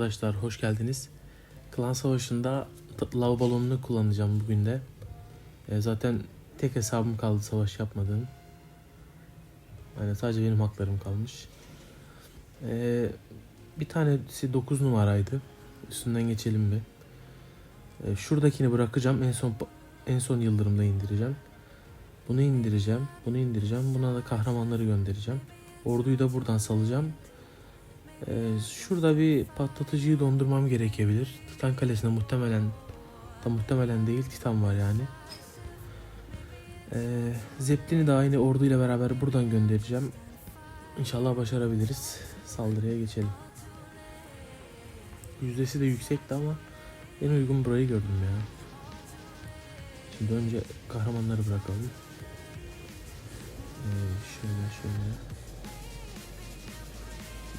arkadaşlar, hoş geldiniz. Klan Savaşı'nda lav balonunu kullanacağım bugün de. E, zaten tek hesabım kaldı savaş yapmadığım. Yani sadece benim haklarım kalmış. E, bir tanesi 9 numaraydı. Üstünden geçelim bir. E, şuradakini bırakacağım. En son en son yıldırımda indireceğim. Bunu indireceğim. Bunu indireceğim. Buna da kahramanları göndereceğim. Orduyu da buradan salacağım. Ee, şurada bir patlatıcıyı dondurmam gerekebilir. Titan Kalesi'nde muhtemelen tam muhtemelen değil Titan var yani. Ee, Zeppelin'i de aynı orduyla beraber buradan göndereceğim. İnşallah başarabiliriz. Saldırıya geçelim. Yüzdesi de yüksekti ama en uygun burayı gördüm ya. Şimdi önce kahramanları bırakalım. Ee, şöyle şöyle.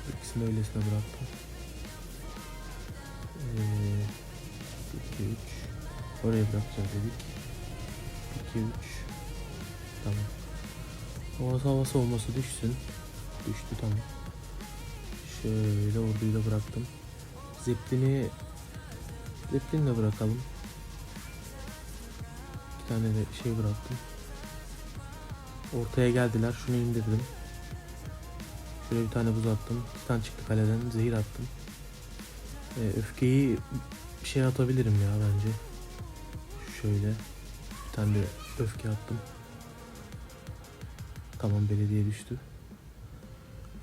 İkisini öylesine bıraktım. Ee, 2 3 Oraya bırakacağız dedik. 2 3 Tamam. Hava hava savunması düşsün. Düştü tamam. Şöyle orduyu da bıraktım. Zeppelin'i Zeppelin'i de bırakalım. Bir tane de şey bıraktım. Ortaya geldiler. Şunu indirdim. Şöyle bir tane buz attım. Titan çıktı kaleden. Zehir attım. Ee, öfkeyi bir şey atabilirim ya bence. Şöyle. Bir tane de öfke attım. Tamam belediye düştü.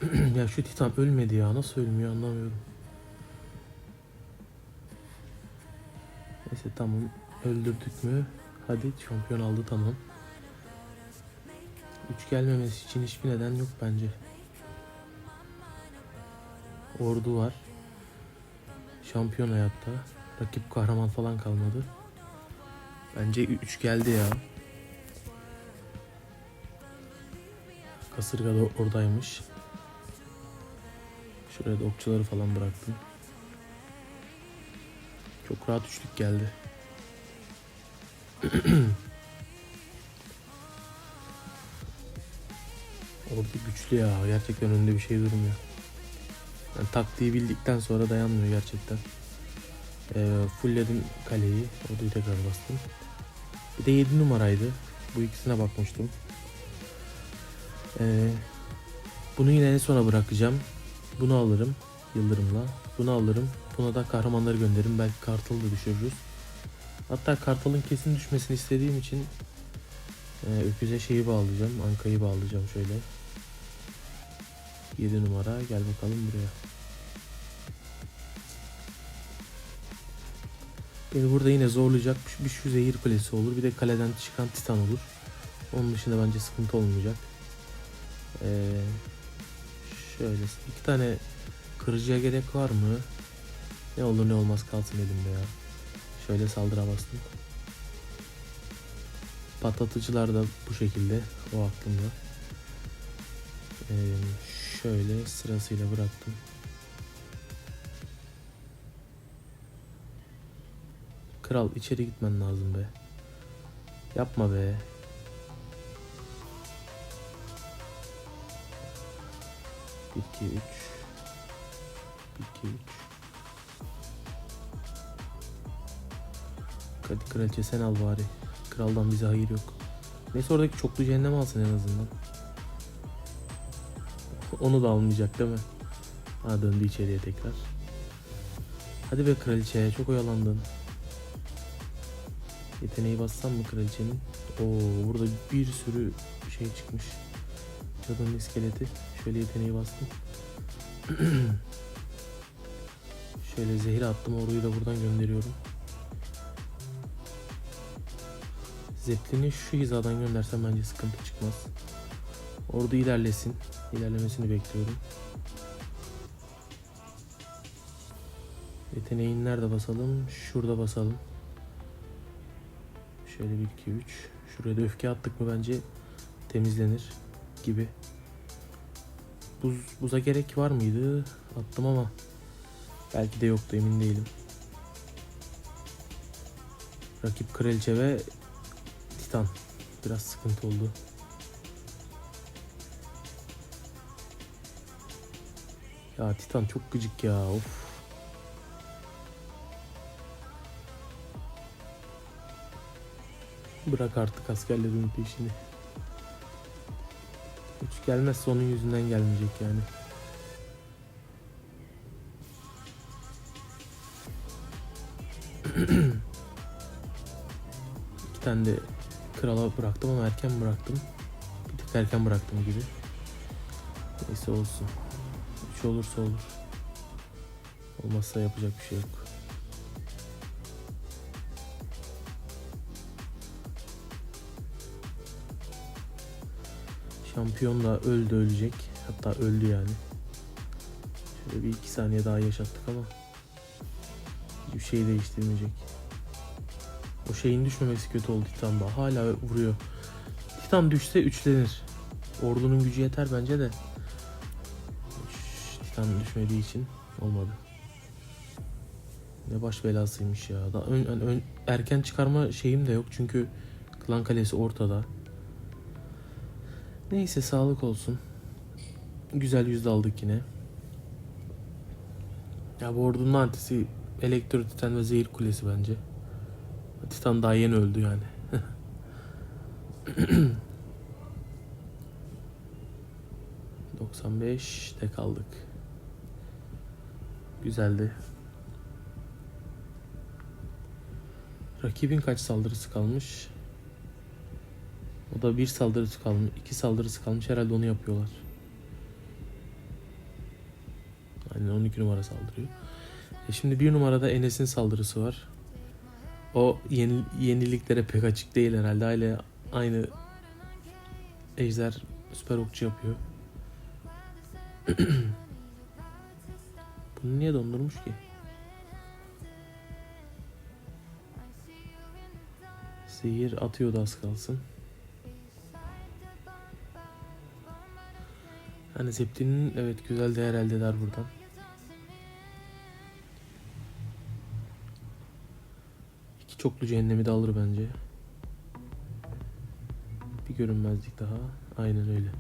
ya şu Titan ölmedi ya. Nasıl ölmüyor anlamıyorum. Neyse tamam. Öldürdük mü? Hadi şampiyon aldı tamam. 3 gelmemesi için hiçbir neden yok bence. Ordu var. Şampiyon hayatta. Rakip kahraman falan kalmadı. Bence 3 geldi ya. Kasırga da oradaymış. Şuraya da okçuları falan bıraktım. Çok rahat üçlük geldi. Ordu güçlü ya. Gerçekten önünde bir şey durmuyor. Yani taktiği bildikten sonra dayanmıyor gerçekten. Ee, fullledim kaleyi. Orduyu tekrar bastım. Bir de 7 numaraydı. Bu ikisine bakmıştım. Ee, bunu yine en sona bırakacağım. Bunu alırım. Yıldırımla. Bunu alırım. Buna da kahramanları gönderirim. Belki Kartal'ı da düşürürüz. Hatta Kartal'ın kesin düşmesini istediğim için e, öküze şeyi bağlayacağım. Anka'yı bağlayacağım şöyle. 7 numara gel bakalım buraya. Beni burada yine zorlayacak bir şu zehir kulesi olur. Bir de kaleden çıkan titan olur. Onun dışında bence sıkıntı olmayacak. Ee, şöyle iki tane kırıcıya gerek var mı? Ne olur ne olmaz kalsın elimde ya. Şöyle saldıra bastım. Patlatıcılar da bu şekilde. O aklımda. Ee, şöyle sırasıyla bıraktım. Kral içeri gitmen lazım be. Yapma be. İki, üç. İki, üç. Hadi kraliçe sen al bari. Kraldan bize hayır yok. Neyse oradaki çoklu cehennem alsın en azından. Onu da almayacak değil mi? Ha döndü içeriye tekrar. Hadi be kraliçe çok oyalandın. Yeteneği bassam mı kraliçenin? Oo burada bir sürü şey çıkmış. Cadının iskeleti. Şöyle yeteneği bastım. Şöyle zehir attım. Orayı da buradan gönderiyorum. Zeppelin'i şu hizadan göndersem bence sıkıntı çıkmaz. Ordu ilerlesin. İlerlemesini bekliyorum. Yeteneğin nerede basalım? Şurada basalım. Şöyle 1 2 3. Şuraya da öfke attık mı bence temizlenir gibi. Buz buza gerek var mıydı? Attım ama belki de yoktu emin değilim. Rakip kraliçe ve titan biraz sıkıntı oldu. Ya Titan çok gıcık ya. Of. Bırak artık askerlerin peşini. Üç gelmezse onun yüzünden gelmeyecek yani. İki tane de krala bıraktım ama erken bıraktım. Bir tık erken bıraktım gibi. Neyse olsun. Üç olursa olur. Olmazsa yapacak bir şey yok. Şampiyon da öldü ölecek. Hatta öldü yani. Şöyle bir iki saniye daha yaşattık ama hiçbir şey değiştirmeyecek. O şeyin düşmemesi kötü oldu Titan'da. Hala vuruyor. Titan düşse üçlenir. Ordunun gücü yeter bence de. Titan düşmediği için olmadı. Ne baş belasıymış ya. Daha ön, ön- ön- erken çıkarma şeyim de yok çünkü Klan Kalesi ortada. Neyse sağlık olsun. Güzel yüzde aldık yine. Ya bu ordunun antisi Elektro Titan ve Zehir Kulesi bence. Titan daha yeni öldü yani. ...95'te kaldık. Güzeldi. Rakibin kaç saldırısı kalmış? O da bir saldırısı kalmış, iki saldırısı kalmış. Herhalde onu yapıyorlar. Aynen 12 numara saldırıyor. E şimdi bir numarada Enes'in saldırısı var. O yeni, yeniliklere pek açık değil herhalde. Aynı, aynı Ejder süper okçu yapıyor. Bunu niye dondurmuş ki? Zehir atıyordu az kalsın. Hani Zeptin'in evet güzel değer elde eder buradan. İki çoklu cehennemi de alır bence. Bir görünmezlik daha. Aynen öyle.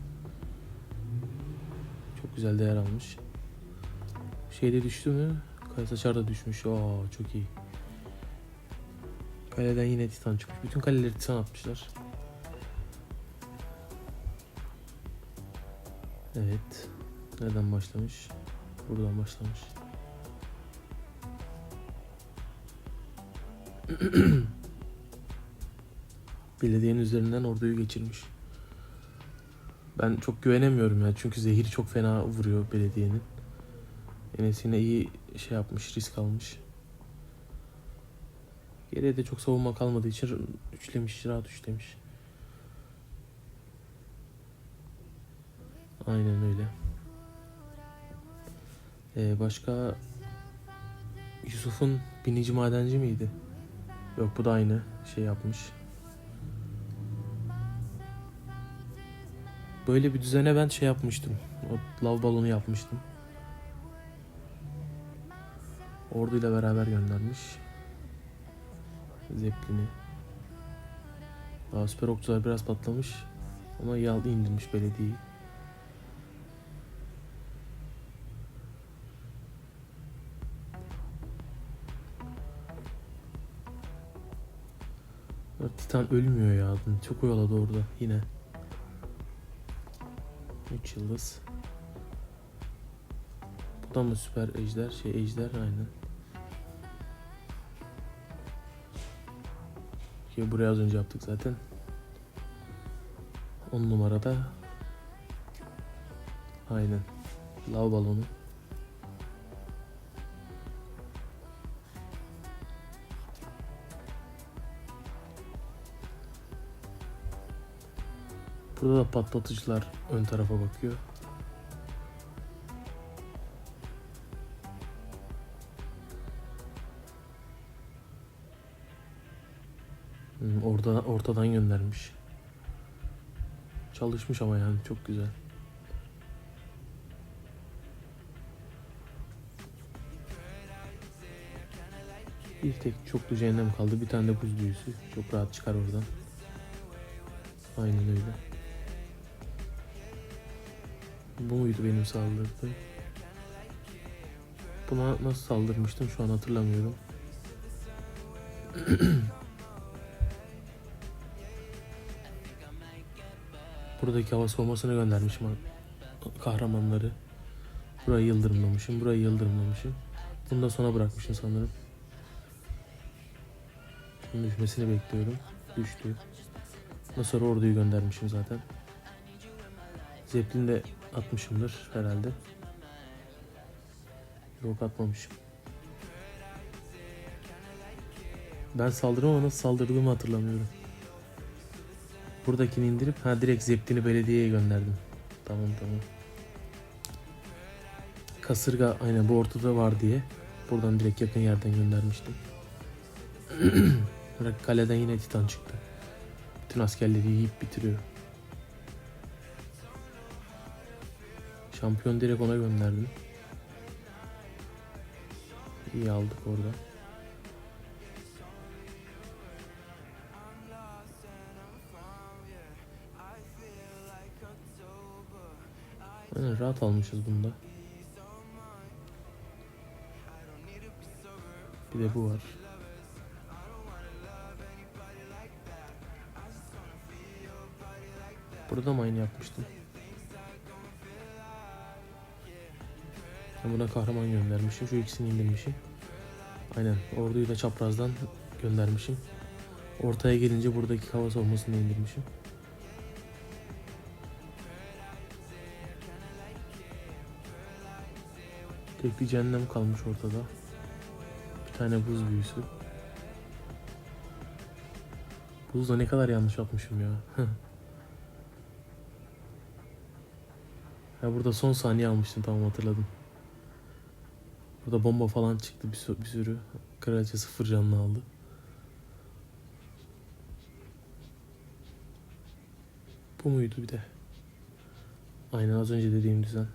Çok güzel değer almış. Şeyde düştü mü? Kayasaçar da düşmüş. Aa çok iyi. Kaleden yine titan çıkmış. Bütün kaleleri titan atmışlar. Evet. Nereden başlamış? Buradan başlamış. Belediyenin üzerinden orduyu geçirmiş. Ben çok güvenemiyorum ya çünkü zehir çok fena vuruyor belediyenin. Enes yine iyi şey yapmış, risk almış. Geriye de çok savunma kalmadığı için üçlemiş, rahat üçlemiş. Aynen öyle. Ee, başka Yusuf'un binici madenci miydi? Yok bu da aynı şey yapmış. Böyle bir düzene ben şey yapmıştım. O lav balonu yapmıştım. Orduyla beraber göndermiş. Zeppelin'i. Daha süper okçular biraz patlamış. Ama iyi aldı indirmiş belediyeyi. Titan ölmüyor ya. Çok oyaladı orada yine. 3 yıldız. Bu da mı süper ejder? Şey ejder aynen. Ki buraya az önce yaptık zaten. 10 numarada. Aynen. Lav balonu. Burada da patlatıcılar ön tarafa bakıyor. Orada ortadan göndermiş. Çalışmış ama yani çok güzel. Bir tek çoklu cehennem kaldı. Bir tane de buz büyüsü. Çok rahat çıkar oradan. Aynen öyle. Bu muydu benim saldırdığım? Buna nasıl saldırmıştım şu an hatırlamıyorum. Buradaki hava soğumasına göndermişim kahramanları. Burayı yıldırımlamışım. Burayı yıldırımlamışım. Bunu da sona bırakmışım sanırım. Bunun düşmesini bekliyorum. Düştü. Ondan sonra orduyu göndermişim zaten. Zeppelin de atmışımdır herhalde. Yok atmamışım. Ben saldırım ama nasıl saldırdığımı hatırlamıyorum. Buradakini indirip ha direkt Zeppelin'i belediyeye gönderdim. Tamam tamam. Kasırga aynen bu ortada var diye buradan direkt yakın yerden göndermiştim. Kaleden yine Titan çıktı. Bütün askerleri yiyip bitiriyor. Şampiyon direkt ona gönderdim. İyi aldık orada. Aynen rahat almışız bunda. Bir de bu var. Burada mı aynı yapmıştım? Ben buna kahraman göndermişim. Şu ikisini indirmişim. Aynen. Orduyu da çaprazdan göndermişim. Ortaya gelince buradaki hava savunmasını indirmişim. Tek bir cehennem kalmış ortada. Bir tane buz büyüsü. Buzda ne kadar yanlış atmışım ya. ya burada son saniye almıştım tamam hatırladım. Burada bomba falan çıktı bir, bir sürü. Kraliçe sıfır canlı aldı. Bu muydu bir de? Aynen az önce dediğim düzen.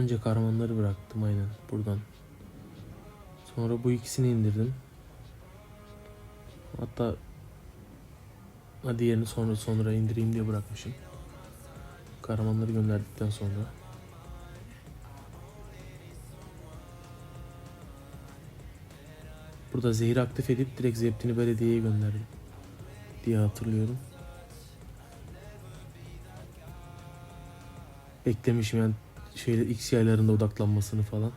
Önce kahramanları bıraktım aynen buradan. Sonra bu ikisini indirdim. Hatta ha diğerini sonra sonra indireyim diye bırakmışım. Kahramanları gönderdikten sonra. Burada zehir aktif edip direkt Zeptin'i belediyeye gönderdim. Diye hatırlıyorum. Beklemişim yani şeyle X yaylarında odaklanmasını falan.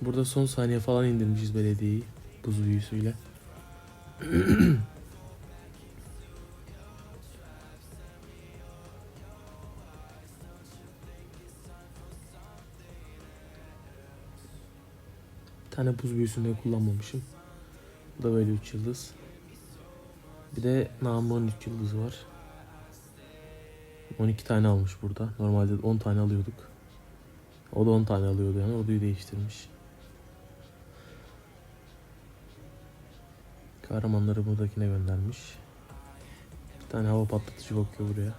Burada son saniye falan indirmişiz belediyeyi buz büyüsüyle. Tane buz büyüsünde kullanmamışım. Bu da böyle 3 yıldız. Bir de Namlu'nun 3 yıldızı var. 12 tane almış burada. Normalde 10 tane alıyorduk. O da 10 tane alıyordu yani. Orduyu değiştirmiş. Kahramanları buradakine göndermiş. Bir tane hava patlatıcı bakıyor buraya.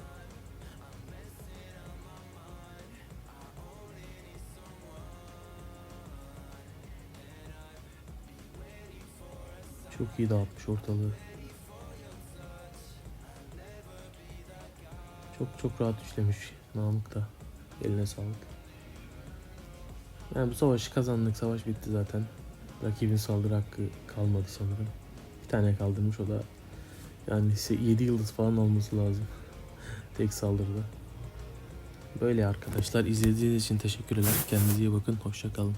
Çok iyi dağıtmış ortalığı. Çok çok rahat işlemiş Namık da. Eline sağlık. Yani bu savaşı kazandık. Savaş bitti zaten. Rakibin saldırı hakkı kalmadı sanırım. Bir tane kaldırmış o da yani 7 yıldız falan olması lazım. Tek saldırıda. Böyle arkadaşlar izlediğiniz için teşekkürler. Kendinize iyi bakın. Hoşça kalın.